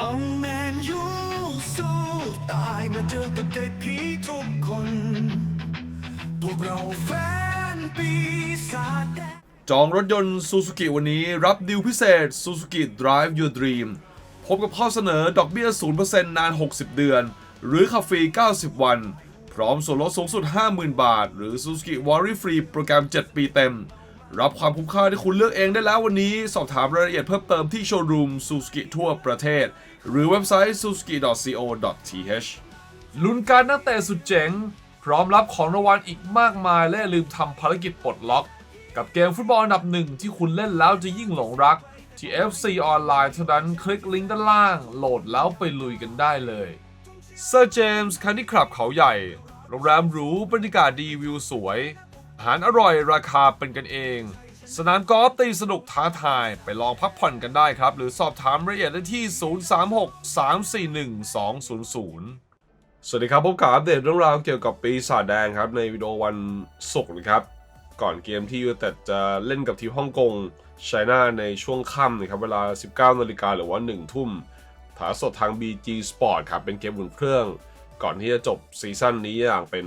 เอาแมนยูสู้ตายมาเจอกับเด็กผีทุกคน พวกเราแฟนปีศาจแดงจองรถยนต์ Suzuki วันนี้รับดีลพิเศษ Suzuki Drive Your Dream พบกับข้อเสนอดอกเบี้ย 0%นาน 60 เดือน หรือขับฟรี 90 วัน พร้อมส่วนลดสูงสุด 50,000 บาท หรือ Suzuki Worry Free โปรแกรม 7 ปีเต็ม รับความคุ้มค่าที่คุณเลือกเองได้แล้ววันนี้ สอบถามรายละเอียดเพิ่มเติมที่โชว์รูม Suzuki ทั่วประเทศ หรือเว็บไซต์ suzuki.co.th ลุ้นการนักเตะสุดเจ๋ง พร้อมรับของรางวัลอีกมากมาย และลืมทำภารกิจปลดล็อก กับเกมฟุตบอลอันดับหนึ่งที่คุณเล่นแล้วจะยิ่งหลงรัก ที่ FC ออนไลน์เท่านั้นคลิกลิงก์ด้านล่าง โหลดแล้วไปลุยกันได้เลยเซอร์เจมส์คันดี้คลับเขาใหญ่ โรงแรมหรูบรรยากาศดีวิวสวย อาหารอร่อยราคาเป็นกันเอง สนามกอล์ฟตีสนุกท้าทาย ไปลองพักผ่อนกันได้ครับ หรือสอบถามรายละเอียดได้ที่ 036-341-200สวัสดีครับพบกับอัปเดตเรื่องราวเกี่ยวกับปีศาจแดงครับ ในวิดีโอวันศุกร์นะครับ ก่อนเกมที่ยูเต็ดจะเล่นกับทีมฮ่องกงไชน่าในช่วงค่ำนะครับเวลา 19นาฬิกาหรือว่า 1 ทุ่มถ่ายสดทาง BG Sport ครับ เป็นเกมอุ่นเครื่อง ก่อนที่จะจบซีซั่นนี้อย่างเป็น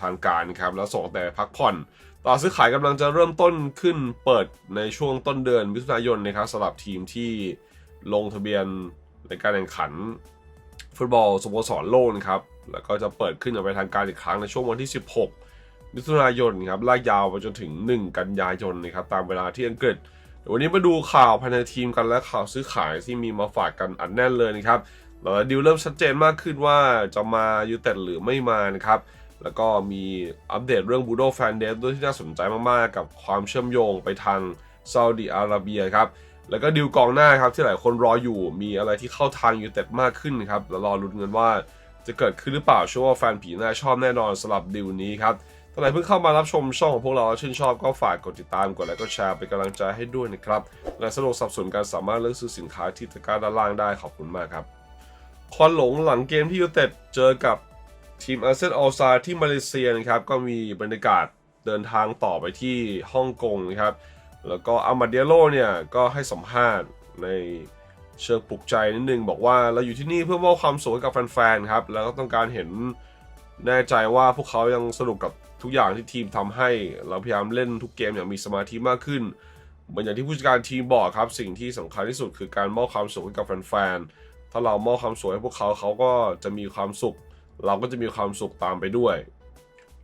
ทางการครับ แล้วส่งแต่พักผ่อน ตลาดซื้อขายกำลังจะเริ่มต้นขึ้นเปิดในช่วงต้นเดือนมิถุนายนนะครับสำหรับทีมที่ลงทะเบียนในการแข่งขันฟุตบอลสโมสรโลกนะครับ แล้วก็จะเปิดขึ้นอย่างเป็นทางการอีกครั้งในช่วงวันที่ 16 มิถุนายนครับลากยาวไปจนถึง 1 กันยายนนะครับตามเวลาที่อังกฤษเดี๋ยววันนี้มาดูข่าวภายในทีมกันและข่าวซื้อขายที่มีมาฝากกันอัดแน่นเลยนะครับแล้วดิวเริ่มชัดเจนมากขึ้นว่าจะมายูเต็ดหรือไม่มานะครับ แล้วก็มีอัปเดตเรื่องบูโดแฟนเดสด้วยที่น่าสนใจมากๆ กับความเชื่อมโยงไปทางซาอุดิอาระเบียครับ แล้วก็ดิวกองหน้าครับที่หลายคนรออยู่มีอะไรที่เข้าทางยูเต็ดมากขึ้นครับแล้วรอลุ้นกันว่าจะเกิดขึ้นหรือเปล่าเชื่อว่าแฟนผีน่าชอบแน่นอนสำหรับดิวนี้ครับถ้าไหนเพิ่งเข้ามารับชมช่องของพวกเราชื่นชอบก็ฝากกดติดตามกดไลค์กดแชร์เป็นกำลังใจให้ด้วยนะครับและสะดวกสับสนการสามารถเลือกซื้อสินค้าที่ตะกร้าด้านล่างได้ขอบคุณมากครับควันหลงหลังเกมที่ยูเต็ดเจอกับ ทีมอาเซนออลซาที่มาเลเซียนะครับก็มีบรรยากาศเดินทางต่อไปที่ฮ่องกงนะครับ แล้วก็อามาเดียโลเนี่ยก็ให้สัมภาษณ์ในเชิงปลุกใจนิดนึง บอกว่าเราอยู่ที่นี่เพื่อมอบความสุขให้กับแฟนๆครับ แล้วก็ต้องการเห็นแน่ใจว่าพวกเขายังสนุกกับทุกอย่างที่ทีมทำให้ เราพยายามเล่นทุกเกมอย่างมีสมาธิมากขึ้น เหมือนอย่างที่ผู้จัดการทีมบอกครับ สิ่งที่สำคัญที่สุดคือการมอบความสุขให้กับแฟนๆถ้าเรามอบความสุขให้พวกเขาเขาก็จะมีความสุข เราก็จะมีความสุขตามไปด้วย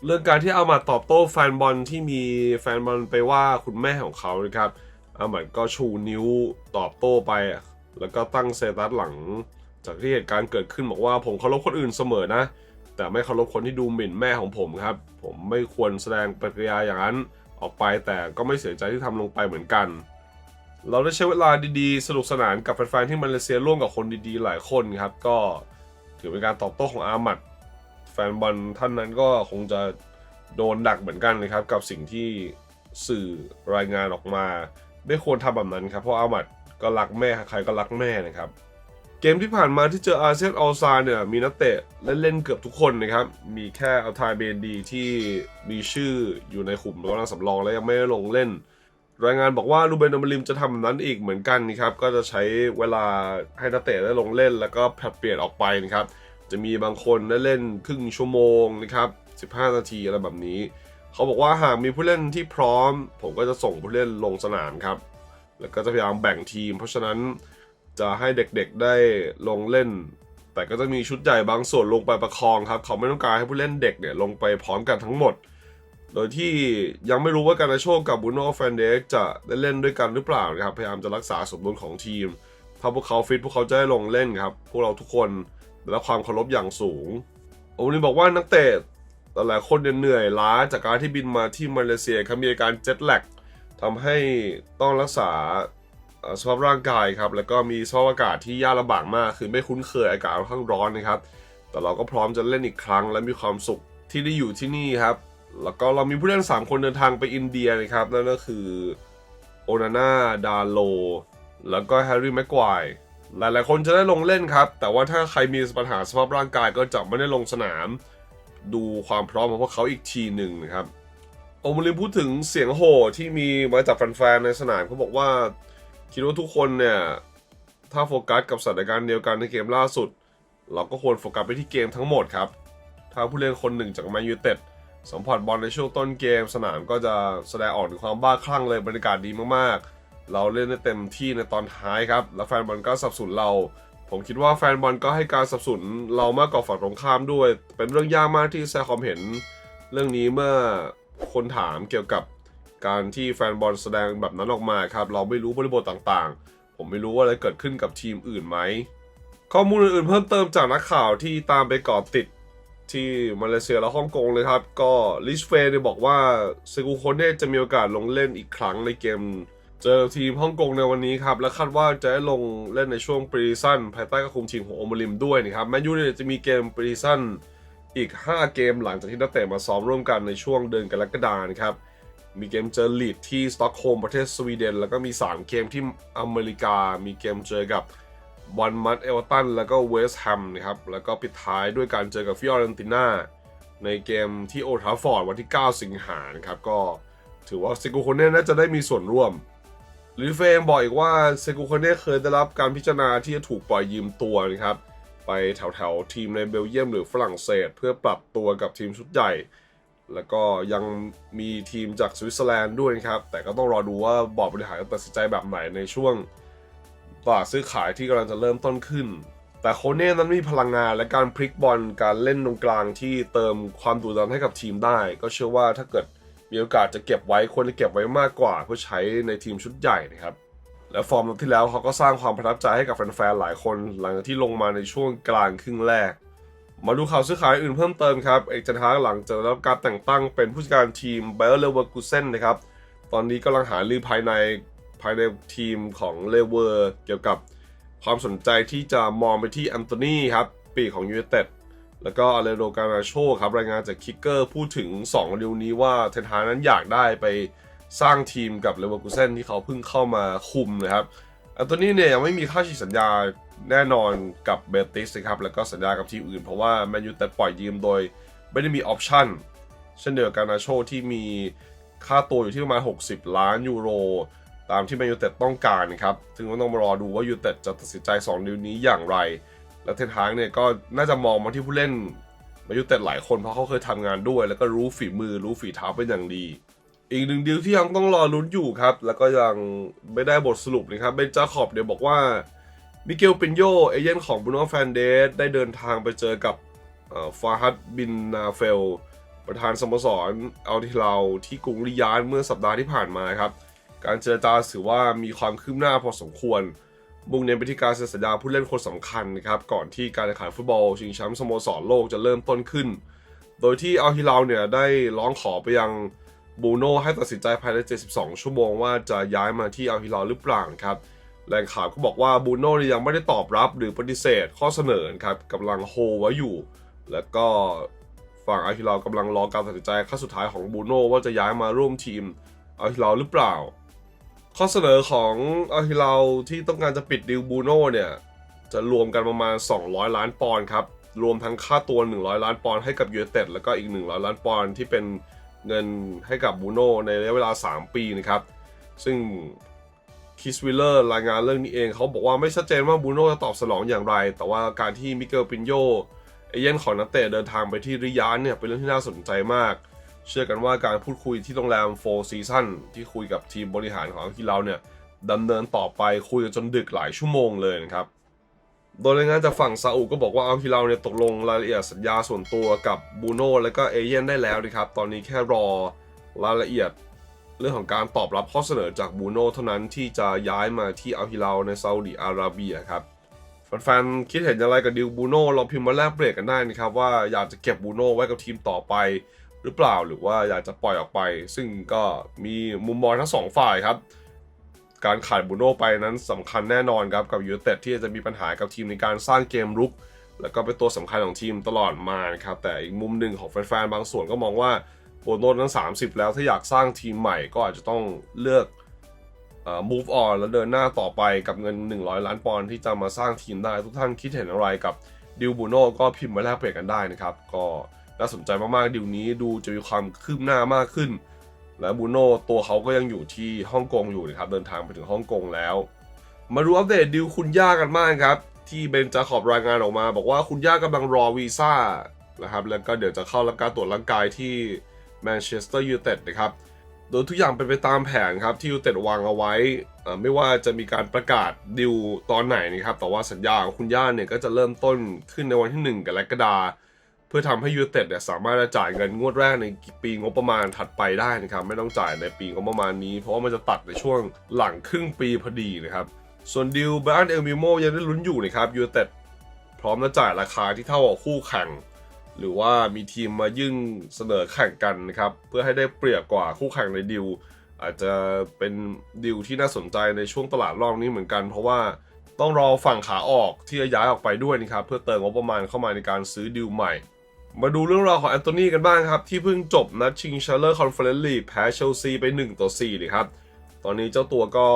เรื่องการที่อามัดตอบโต้แฟนบอลที่มีแฟนบอลไปว่าคุณแม่ของเขานะครับอามัดก็ชูนิ้วตอบโต้ไป แล้วก็ตั้งเซตัสหลัง จากที่เหตุการณ์เกิดขึ้นบอกว่าผมเคารพคนอื่นเสมอนะ แต่ไม่เคารพคนที่ดูหมิ่นแม่ของผมครับ ผมไม่ควรแสดงปฏิกิริยาอย่างนั้นออกไปแต่ก็ไม่เสียใจที่ทำลงไปเหมือนกัน เราได้ใช้เวลาดีๆ สนุกสนานกับแฟนๆที่มาเลเซียร่วมกับคนดีๆ หลายคนครับ ก็ ถือเป็นการตอบโต้ของอามัดแฟนบอลท่านนั้นก็คงจะโดนดักเหมือนกันนะครับกับสิ่งที่สื่อรายงานออกมา ไม่ควรทำแบบนั้นครับเพราะอามัดก็รักแม่ใครก็รักแม่นะครับเกมที่ผ่านมาที่เจออาเซียนออลซาเนี่ยมีนักเตะเล่นเกือบทุกคนนะครับ มีแค่อัลทายเบนดีที่มีชื่ออยู่ในขุมกำลังสำรองและยังไม่ได้ลงเล่น รายงานบอกว่าลูเบนอมริมจะทำแบบนั้นอีกเหมือนกันนะครับก็จะใช้เวลาให้นักเตะได้ลงเล่น แล้วก็ผลัดเปลี่ยนออกไปนะครับ จะมีบางคนได้เล่นครึ่งชั่วโมงนะครับ15 นาทีอะไรแบบนี้ เขาบอกว่าหากมีผู้เล่นที่พร้อม ผมก็จะส่งผู้เล่นลงสนามครับ แล้วก็จะพยายามแบ่งทีม เพราะฉะนั้นจะให้เด็กๆได้ลงเล่น แต่ก็จะมีชุดใหญ่บางส่วนลงไปประคองครับ เขาไม่ต้องการให้ผู้เล่นเด็กเนี่ยลงไปพร้อมกันทั้งหมด โดยที่ยังไม่รู้ว่าการนาโชกับบูโน่แฟนเดกจะได้เล่นด้วยกันหรือเปล่านะครับ พยายามจะรักษาสมดุลของทีม ถ้าพวกเขาฟิตพวกเขาจะได้ลงเล่นครับ พวกเราทุกคนได้รับความเคารพอย่างสูง โอลินบอกว่านักเตะหลายๆคนเหนื่อยล้าจากการที่บินมาที่มาเลเซียครับมีอาการเจ็ตแลกทำให้ต้องรักษาสภาพร่างกายครับ แล้วก็มีสภาพอากาศที่ยากลำบากมาก คือไม่คุ้นเคยอากาศค่อนข้างร้อนนะครับ แต่เราก็พร้อมจะเล่นอีกครั้งและมีความสุขที่ได้อยู่ที่นี่ครับ แล้วก็เรามีผู้เล่น 3 คนเดินทางไปอินเดียนะครับ นั่นก็คือโอนาน่าดาโล แล้วก็แฮร์รี่แม็กควายหลายๆ คนจะได้ลงเล่นครับ แต่ว่าถ้าใครมีปัญหาสภาพร่างกายก็จะไม่ได้ลงสนาม ดูความพร้อมของพวกเขาอีกทีหนึ่งนะครับโอมลิมพูดถึงเสียงโห่ที่มีมาจากแฟนๆในสนามเขาบอกว่า คิดว่าทุกคนเนี่ย ถ้าโฟกัสกับสถานการณ์เดียวกันในเกมล่าสุด เราก็ควรโฟกัสไปที่เกมทั้งหมดครับ ถ้าผู้เล่นคนหนึ่งจากแมนยูเต็ด สัมผัสบอลในช่วงต้นเกม สนามก็จะแสดงออกถึงความบ้าคลั่งเลยบรรยากาศดีมากๆ เราเล่นได้เต็มที่ในตอนท้ายครับ แล้วแฟนบอลก็สนับสนุนเรา ผมคิดว่าแฟนบอลก็ให้การสนับสนุนเรามากกว่าฝั่งตรงข้ามด้วย เป็นเรื่องยากมากที่แซคอมเห็น เรื่องนี้เมื่อคนถามเกี่ยวกับการที่แฟนบอลแสดงแบบนั้นออกมาครับ เราไม่รู้บริบทต่างๆ ผมไม่รู้ว่าอะไรเกิดขึ้นกับทีมอื่นไหมข้อมูลอื่นๆเพิ่มเติมจากนักข่าวที่ตามไปเกาะติด ที่มาเลเซียและฮ่องกงเลยครับ ก็ลิชเฟย์เนี่ยบอกว่าเซกูโคเน่จะมีโอกาสลงเล่นอีกครั้งในเกม เจอทีมฮ่องกงในวันนี้ครับ และคาดว่าจะได้ลงเล่นในช่วงปรีซันภายใต้การคุมทีมของโอมริมด้วยนะครับแมนยูเนี่ยจะมีเกมปรีซันอีก 5 เกมหลังจากที่นักเตะมาซ้อมร่วมกันในช่วงเดือนกรกฎาคมนครับมีเกมเจอลีดที่สต็อกโฮล์มประเทศสวีเดน แล้วก็มี 3 เกมที่อเมริกา มีเกมเจอกับ บอลมัดเอเวอร์ตันแล้วก็เวสต์แฮมนะครับ แล้วก็ปิดท้ายด้วยการเจอกับฟิออเรนติน่าในเกมที่โอทาฟอร์ดวันที่ 9 สิงหานะครับ ก็ถือว่าเซิโกโคเน่น่าจะได้มีส่วนร่วมลิเฟงบอกอีกว่าเซกูโคเน่เคยได้รับการพิจารณาที่จะถูกปล่อยยืมตัวนะครับ ไปแถวๆ ทีมในเบลเยียมหรือฝรั่งเศส เพื่อปรับตัวกับทีมชุดใหญ่ แล้วก็ยังมีทีมจากสวิตเซอร์แลนด์ด้วยนะครับ แต่ก็ต้องรอดูว่าบอร์ดบริหารจะตัดสินใจแบบไหนในช่วง ตลาดซื้อขายที่กำลังจะเริ่มต้นขึ้น แต่โคเน่นั้นมีพลังงานและการพลิกบอลการเล่นตรงกลางที่เติมความดุดันให้กับทีมได้ ก็เชื่อว่าถ้าเกิดมีโอกาสจะเก็บไว้ควรจะเก็บไว้มากกว่า เพื่อใช้ในทีมชุดใหญ่นะครับและฟอร์มที่แล้วเขาก็สร้างความประทับใจให้กับแฟนๆหลายคน หลังจากที่ลงมาในช่วงกลางครึ่งแรก มาดูข่าวซื้อขายอื่นเพิ่มเติมครับ เอกจันทาหลังจากรับการแต่งตั้งเป็นผู้จัดการทีมไบเออร์เลเวอร์กูเซนนะครับ ตอนนี้กำลังหารือภายใน ภายในทีมของเลเวอร์เกี่ยวกับความสนใจที่จะมองไปที่แอนโทนีครับ ปีของยู i นเต็ดแล้วก็อเลโดการาโชครับ รายงานจากคิกเกอร์พูดถึง2เร็วนี้ว่าเทนฮานั้นอยากได้ไปสร้างทีมกับเลเวอร์กูเซนที่เขาเพิ่งเข้ามาคุมนะครับแอนโทนีเนี่ยยังไม่มีค่าฉีสัญญาแน่นอนกับเบติสนะครับ แล้วก็สัญญากับทีมอื่นเพราะว่าแมนยูแต่ปล่อยยืมโดยไม่ได้มีออปชั่นเช่นเดียวกับการนาโชที่มีค่าตัวอยู่ที่ประมาณ 60 ล้านยูโร ตามที่แมนยูเต็ดต้องการครับซึ่งก็ต้องมารอดูว่ายูเต็ดจะตัดสินใจ2นิ้วนี้อย่างไร และเทนฮางเนี่ยก็น่าจะมองมาที่ผู้เล่นแมนยูเต็ดหลายคนเพราะเขาเคยทำงานด้วย แล้วก็รู้ฝีมือรู้ฝีเท้าเป็นอย่างดี อีกหนึ่งดีลที่ยังต้องรอลุ้นอยู่ครับ แล้วก็ยังไม่ได้บทสรุปนะครับเบนจาคอบเดี๋ยวบอกว่ามิเกลปินโยเอเย่นของบูโน่แฟนเดสได้เดินทางไปเจอกับฟาฮัดบินนาเฟล ประธานสโมสรอัลทิลาที่กรุงริยาดเมื่อสัปดาห์ที่ผ่านมาครับ การเจรจาถือว่ามีความคืบหน้าพอสมควร มุ่งเน้นไปที่การเซ็นสัญญาผู้เล่นคนสำคัญนะครับ ก่อนที่การแข่งขันฟุตบอลชิงแชมป์สโมสรโลกจะเริ่มต้นขึ้น โดยที่อัลฮิลาลเนี่ยได้ร้องขอไปยังบูโน่ให้ตัดสินใจภายใน 72 ชั่วโมงว่าจะย้ายมาที่อัลฮิลาลหรือเปล่าครับแหล่งข่าวก็บอกว่าบูโน่ยังไม่ได้ตอบรับหรือปฏิเสธข้อเสนอครับกำลังโฮไว้อยู่ แล้วก็ฝั่งอัลฮิลาลกำลังรอการตัดสินใจขั้นสุดท้ายของบูโน่ว่าจะย้ายมาร่วมทีมอัลฮิลาลหรือเปล่า ข้อเสนอของอัลฮิลาที่ต้องการจะปิดดิวบูโน่เนี่ย จะรวมกันประมาณ 200 ล้านปอนด์ครับ รวมทั้งค่าตัว 100 ล้านปอนด์ให้กับยู i นเต็ดแล้วก็อีก 100 ล้านปอนด์ที่เป็นเงินให้กับบูโน่ในระยะเวลา 3 ปีนะครับ ซึ่งคิสวิลเลอร์รายงานเรื่องนี้เอง เขาบอกว่าไม่ชัดเจนว่าบูโน่จะตอบสนองอย่างไร แต่ว่าการที่มิเกลปินโยเอเย่นของนักเตะเดินทางไปที่ริยาดเนี่ยเป็นเรื่องที่น่าสนใจมากเเชื่อกันว่าการพูดคุยที่โรงแรมโฟร์ซีซันที่คุยกับทีมบริหารของอัลฮิลาลเนี่ยดำเนินต่อไปคุยกันจนดึกหลายชั่วโมงเลยนะครับ โดยรายงานจากฝั่งซาอุก็บอกว่าอัลฮิลาลเนี่ยตกลงรายละเอียดสัญญาส่วนตัวกับบูโน่และก็เอเย่นได้แล้วนะครับ ตอนนี้แค่รอรายละเอียดเรื่องของการตอบรับข้อเสนอจากบูโน่เท่านั้นที่จะย้ายมาที่อัลฮิลาลในซาอุดิอาระเบียครับแฟนๆคิดเห็นอย่างไรกับดิวบูโน่ลองพิมพ์มาแลกเปลี่ยนกันได้นะครับว่าอยากจะเก็บบูโน่ไว้กับทีมต่อไป หรือเปล่าหรือว่าอยากจะปล่อยออกไป ซึ่งก็มีมุมมองทั้งสองฝ่ายครับ การขาดบูโน่ไปนั้นสำคัญแน่นอนครับกับยู i นเต็ดที่จะมีปัญหากับทีมในการสร้างเกมรุก แล้วก็เป็นตัวสำคัญของทีมตลอดมานครับแต่อีกมุมหนึ่งของแฟนๆบางส่วนก็มองว่าโบโน่นั้น30 แล้วถ้าอยากสร้างทีมใหม่ก็อาจจะต้องเลือกอ move on แล้วเดินหน้าต่อไปกับเงิน 100 ล้านปอนด์ที่จะมาสร้างทีมได้ทุกท่านคิดเห็นอะไรกับดิวบูโน่ก็พิมพ์มาแลกเปลี่ยนกันได้นะครับ ก็ น่าสนใจมากๆดิวนี้ดูจะมีความคืบหน้ามากขึ้น และบูโน่ตัวเขาก็ยังอยู่ที่ฮ่องกงอยู่นะครับเดินทางไปถึงฮ่องกงแล้ว มาดูอัปเดตดิวคุณย่ากันบ้างครับ ที่เบนจาขอบรายงานออกมา บอกว่าคุณย่ากำลังรอวีซ่านะครับแล้วก็เดี๋ยวจะเข้ารับการตรวจร่างกายที่แมนเชสเตอร์ยูไนเต็ดนะครับโดยทุกอย่างเป็นไปตามแผนครับที่ยูไนเต็ดวางเอาไว้ ไม่ว่าจะมีการประกาศดิวตอนไหนนะครับ แต่ว่าสัญญาของคุณย่าเนี่ยก็จะเริ่มต้นขึ้นในวันที่ 1กรกฎาคม พื่อทำให้ยูเต็ดเนี่ยสามารถจะจ่ายเงินงวดแรกในปีงบประมาณถัดไปได้นะครับไม่ต้องจ่ายในปีงบประมาณนี้ เพราะว่ามันจะตัดในช่วงหลังครึ่งปีพอดีนะครับส่วนดิวบรนเอลมิโมยังได้ลุ้นอยู่นะครับยูเต็ดพร้อมจะจ่ายราคาที่เท่ากับคู่แข่งหรือว่ามีทีมมายื่นเสนอแข่งกันนะครับเพื่อให้ได้เปรียบกว่าคู่แข่งในดิวอาจจะเป็นดิวที่น่าสนใจในช่วงตลาดรอบนี้เหมือนกัน เพราะว่าต้องรอฝั่งขาออกที่จะย้ายออกไปด้วยนะครับเพื่อเติมงบประมาณเข้ามาในการซื้อดิวใหม่ มาดูเรื่องราวของแอนโทนีกันบ้างครับ ที่เพิ่งจบนัดชิงชมเปอร์คอนเฟอเรนซ์ลีกแพ้เชลซีไป 1 ต่อ4เลยครับ ตอนนี้เจ้าตัวก็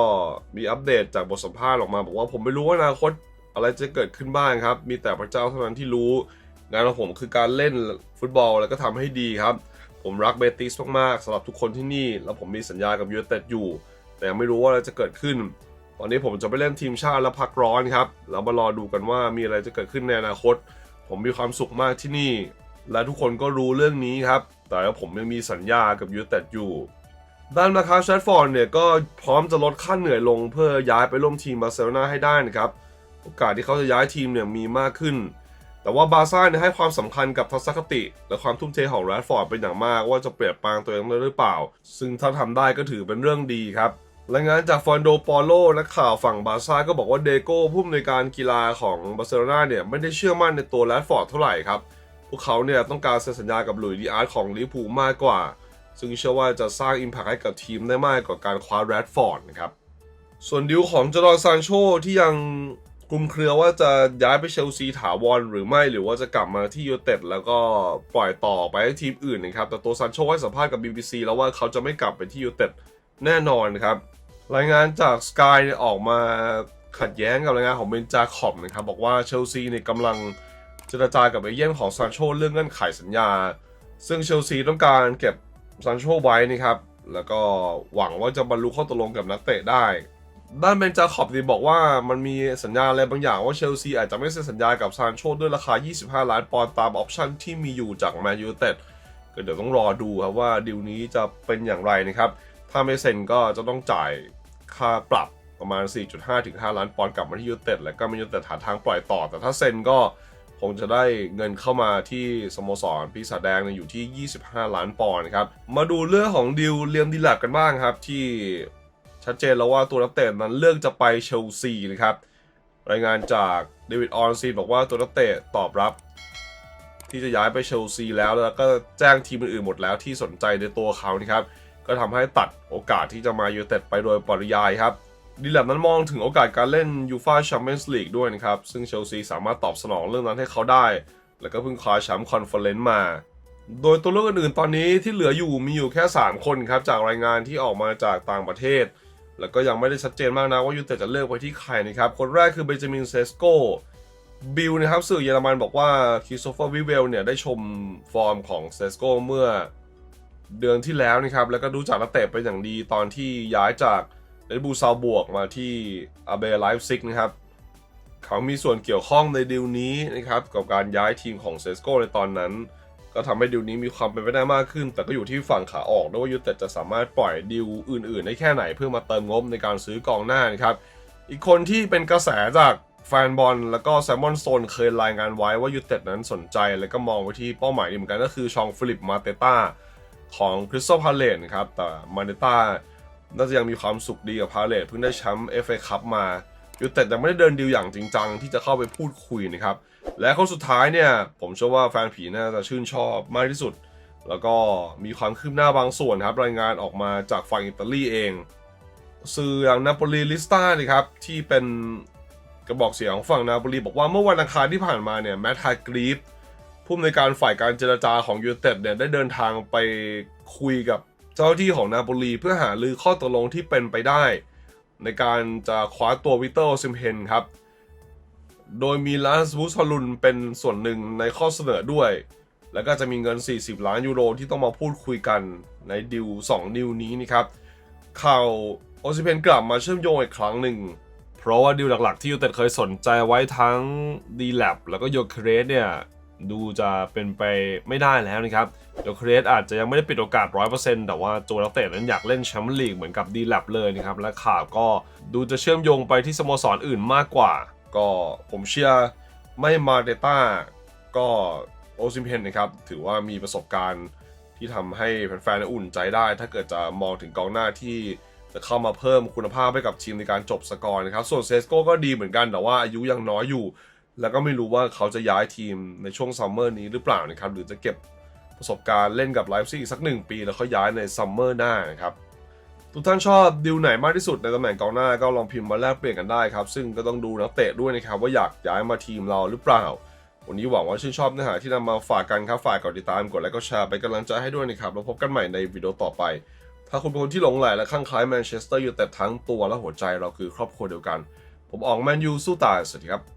มีอัปเดตจากบทสัมภาษณ์ออกมา บอกว่าผมไม่รู้ว่าอนาคตอะไรจะเกิดขึ้นบ้างครับ มีแต่พระเจ้าเท่านั้นที่รู้ งานของผมคือการเล่นฟุตบอลแล้วก็ทำให้ดีครับ ผมรักเบติสมากๆสำหรับทุกคนที่นี่ แล้วผมมีสัญญากับยูไนเต็ดอยู่ แต่ยังไม่รู้ว่าอะไรจะเกิดขึ้น ตอนนี้ผมจะไปเล่นทีมชาติแล้วพักร้อนครับแล้วมารอดูกันว่ามีอะไรจะเกิดขึ้นในอนาคต ผมมีความสุขมากที่นี่ และทุกคนก็รู้เรื่องนี้ครับ แต่ว่าผมยังมีสัญญากับยูเต็ดอยู่ ด้านมาคาแชตฟอร์ดเนี่ยก็พร้อมจะลดค่าเหนื่อยลงเพื่อย้ายไปร่วมทีมบาร์เซโลนาให้ได้นะครับ โอกาสที่เขาจะย้ายทีมเนี่ยมีมากขึ้น แต่ว่าบาร์ซ่าเนี่ยให้ความสำคัญกับทัศนคติ และความทุ่มเทของแรดฟอร์ดเป็นอย่างมากว่าจะเปลี่ยนแปลงตัวเองได้หรือเปล่า ซึ่งถ้าทำได้ก็ถือเป็นเรื่องดีครับรายงานจากฟอนโดปอโลนักข่าวฝั่งบาร์ซ่าก็บอกว่าเดโก้ผู้อำนวยการกีฬาของบาร์เซโลนาเนี่ยไม่ได้เชื่อมั่นในตัวแรดฟอร์ดเท่าไหร่ครับ พวกเขาเนี่ยต้องการเซ็นสัญญากับหลุยส์ดีอาร์ตของลิเวอร์พูลมากกว่า ซึ่งเชื่อว่าจะสร้างอิม a c t ให้กับทีมได้มากกว่าการคว้าแรดฟอร์ดนะครับ ส่วนดิวของจอร์นซานโชที่ยังคลุมเครือว่าจะย้ายไปเชลซีถาวรหรือไม่หรือว่าจะกลับมาที่ยูเต็ดแล้วก็ปล่อยต่อไปให้ทีมอื่นนะครับ แต่ตัวซานโชให้สัมภาษณ์กับ BBC แล้วว่าเขาจะไม่กลับไปที่ยูเต็ดแน่นอนนะครับ รายงานจาก Sky เนี่ยออกมาขัดแย้งกับรายงานของเบนจาคอบนะครับ บอกว่าเชลซีเนี่ยกำลัง เจรจากับเอเย่นของซานโชเรื่องเงื่อนไขสัญญา ซึ่งเชลซีต้องการเก็บซานโชไว้นะครับ แล้วก็หวังว่าจะบรรลุข้อตกลงกับนักเตะได้ ด้านเบนจาคอบดีบอกว่ามันมีสัญญาอะไรบางอย่างว่าเชลซีอาจจะไม่เซ็นสัญญากับซานโชด้วยราคา 25 ล้านปอนด์ตามออปชั่นที่มีอยู่จากแมนยูเต็ดก็เดี๋ยวต้องรอดูครับว่าดีลนี้จะเป็นอย่างไรนะครับ ถ้าไม่เซ็นก็จะต้องจ่ายค่าปรับประมาณ 4.5ถึง5ล้านปอนด์กลับมาที่ยูเต็ดแล้วก็มนยูเต็ดหาทางปล่อยต่อ แต่ถ้าเซ็นก็ คงจะได้เงินเข้ามาที่สโมสรปีศาจแดงอยู่ที่ 25 ล้านปอนด์ครับ มาดูเรื่องของดิวเลียมดีลักกันบ้างครับ ที่ชัดเจนแล้วว่าตัวนักเตะนั้นเลือกจะไปเชลซีนะครับ รายงานจากเดวิดออนซีนบอกว่าตัวนักเตะตอบรับ ที่จะย้ายไปเชลซีแล้วแล้วก็แจ้งทีมอื่นๆหมดแล้วที่สนใจในตัวเขานะครับก็ทำให้ตัดโอกาสที่จะมายูเต็ดไปโดยปริยายครับ ดีแลบนั้นมองถึงโอกาสการเล่นยูฟาแชมเปี้ยนส์ลีกด้วยนะครับ ซึ่งเชลซีสามารถตอบสนองเรื่องนั้นให้เขาได้ แล้วก็เพิ่งคว้าแชมป์คอนเฟอเรนซ์มา โดยตัวเลือกอื่นๆตอนนี้ที่เหลืออยู่มีอยู่แค่ 3 คนครับ จากรายงานที่ออกมาจากต่างประเทศ แล้วก็ยังไม่ได้ชัดเจนมากนะว่ายูเต็ดจะเลือกไปที่ใครนะครับ คนแรกคือเบนจามินเซสโกบิลนะครับสื่อเยอรมันบอกว่าคริสโตเฟอร์วิเวลเนี่ยได้ชมฟอร์มของเซสโกเมื่อเดือนที่แล้วนะครับแล้วก็ดูจากนักเตะเป็นอย่างดีตอนที่ย้ายจาก เรดบูซาวบวกมาที่อาเบไลฟ์ซิกนะครับ เขามีส่วนเกี่ยวข้องในดีลนี้นะครับ กับการย้ายทีมของเซสโกในตอนนั้น ก็ทำให้ดีลนี้มีความเป็นไปได้มากขึ้น แต่ก็อยู่ที่ฝั่งขาออกด้วยว่ายูเต็ดจะสามารถปล่อยดีลอื่น ๆ ได้แค่ไหนเพื่อมาเติมงบในการซื้อกองหน้านะครับ อีกคนที่เป็นกระแสจากแฟนบอลแล้วก็แซมมอนโซนเคยรายงานไว้ว่ายูเต็ดนั้นสนใจ แล้วก็มองไปที่เป้าหมายนี้เหมือนกันก็คือชองฟิลิปมาเตต้าของคริสตัลพาเลตนะครับแต่มาเตต้า น่าจะยังมีความสุขดีกับพาเลตเพิ่งได้แชมป์เอฟเอคัพมายูไนเต็ดยังไม่ได้เดินดีลอย่างจริงจังที่จะเข้าไปพูดคุยนะครับ และคนสุดท้ายเนี่ย ผมเชื่อว่าแฟนผีน่าจะชื่นชอบมากที่สุด แล้วก็มีความคืบหน้าบางส่วนครับ รายงานออกมาจากฝั่งอิตาลีเอง สื่ออย่างนาโปลีลิสตานี่ครับ ที่เป็นกระบอกเสียงของฝั่งนาโปลีบอกว่าเมื่อวันอังคารที่ผ่านมาเนี่ยแมทไฮกรีฟผู้อำนวยการฝ่ายการเจรจาของยูเต็ดเนี่ยได้เดินทางไปคุยกับ เจ้าหน้าที่ของนาโปลีเพื่อหาลือข้อตกลงที่เป็นไปได้ ในการจะคว้าตัววิเตอร์โอซิมเฮนครับ โดยมีลานสบูสฮอลุนเป็นส่วนหนึ่งในข้อเสนอด้วย แล้วก็จะมีเงิน 40 ล้านยูโรที่ต้องมาพูดคุยกันในดิว2ดิวนี้นี่ครับ ข่าวโอซิเพนกลับมาเชื่อมโยงอีกครั้งหนึ่ง เพราะว่าดีลหลักๆที่ยูเต็ดเคยสนใจไว้ทั้ง d l a b แล้วก็โยเครสเนี่ย ดูจะเป็นไปไม่ได้แล้วนะครับโยเครสอาจจะยังไม่ได้ปิดโอกาส 100%แต่ว่าตัวนักเตะนั้นอยากเล่นแชมเปี้ยนลีกเหมือนกับ d l a b เลยนะครับ และข่าวก็ดูจะเชื่อมโยงไปที่สโมสรอื่นมากกว่า ก็ผมเชื่อไม่มาเดต้าก็โอซิมเพนนะครับถือว่ามีประสบการณ์ที่ทำให้แฟนๆอุ่นใจได้ ถ้าเกิดจะมองถึงกองหน้าที่จะเข้ามาเพิ่มคุณภาพให้กับทีมในการจบสกอร์นะครับ ส่วนเซสโก้ก็ดีเหมือนกันแต่ว่าอายุยังน้อยอยู่ แล้วก็ไม่รู้ว่าเขาจะย้ายทีมในช่วงซัมเมอร์นี้หรือเปล่านะครับหรือจะเก็บประสบการณ์เล่นกับไลฟ์ซีกสักหนึ่งปี แล้วเขาย้ายในซัมเมอร์หน้านะครับทุกท่านชอบดิวไหนมากที่สุดในตำแหน่งกองหน้าก็ลองพิมพ์มาแลกเปลี่ยนกันได้ครับ ซึ่งก็ต้องดูนักเตะด้วยนะครับว่าอยากย้ายมาทีมเราหรือเปล่า วันนี้หวังว่าชื่นชอบเนื้อหาที่นำมาฝากกันครับฝากกดติดตามกดไลค์กดแชร์เป็นกำลังใจให้ด้วยนะครับแล้วพบกันใหม่ในวิดีโอต่อไป ถ้าคุณเป็นคนที่หลงใหลและข้างคล้ายแมนเชสเตอร์ยูไนเต็ดทั้งตัวและหัวใจเราคือครอบครัวเดียวกัน ผมออกแมนยูสู้ตายสวัสดีครับ